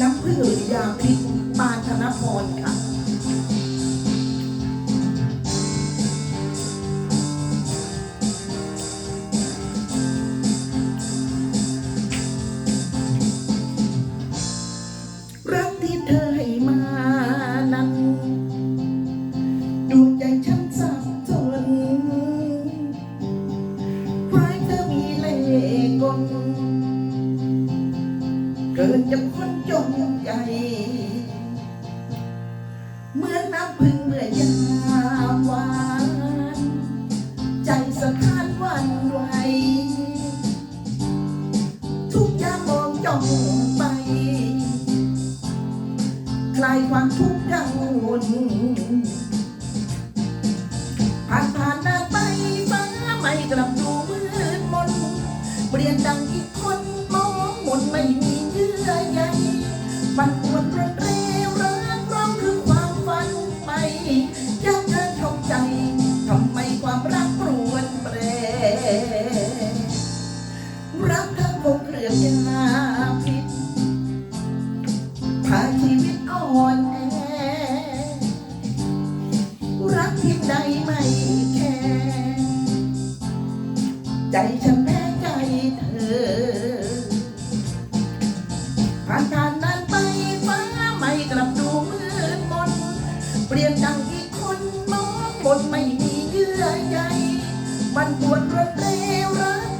น้ำผึ้งหรือยาพิษปานธนพรค่ะ เกินจะคนจงใจ เหมือนน้ำพึ่งเมื่อยามวาน ใจสะท้านวันไหว ทุกอย่างมองจ้องไป คลายความทุกข์กังวลผ่านผ่านหน้าไปฟ้าไม่กลับดูมืดมน เปลี่ยนดังอีกคนมองหมนไม่ มั ไม่มีเยื่อใยมันปวดระเร็วรัก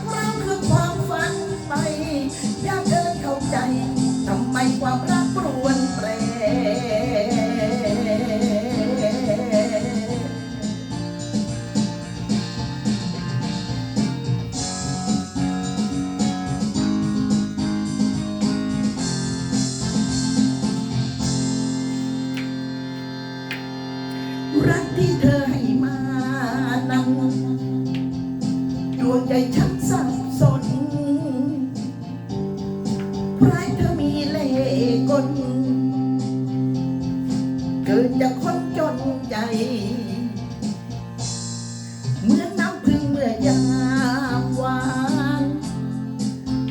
เกิดจากคนจนใจ เหมือนน้ำพึ่งเมื่อยามวาน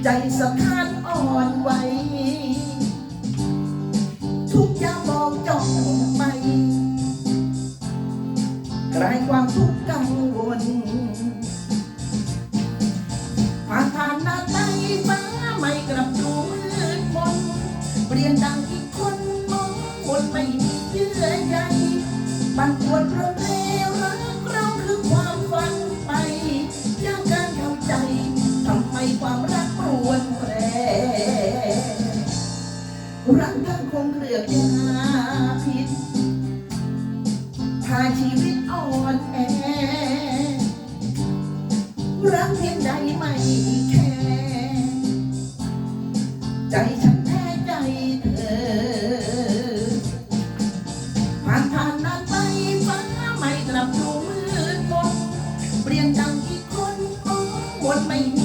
ใจสะท้านอ่อนไหว ทุกอย่างมองจ้องไปคลายความทุกข์กังวลผ่านผ่านหน้าไปฟ้าไม่กลับดูมืดมนเปลี่ยนดังอี รักท่านคงเกลือกยาพิษพาชีวิตอ่อนแอ รักเพียงใดไม่แค่ใจฉันแพ้ใจเธอผ่านผ่านนานไปฟ้าไม่กลับดูมืดมนเปลี่ยนดังอีกคนอ้อนวนไม่มี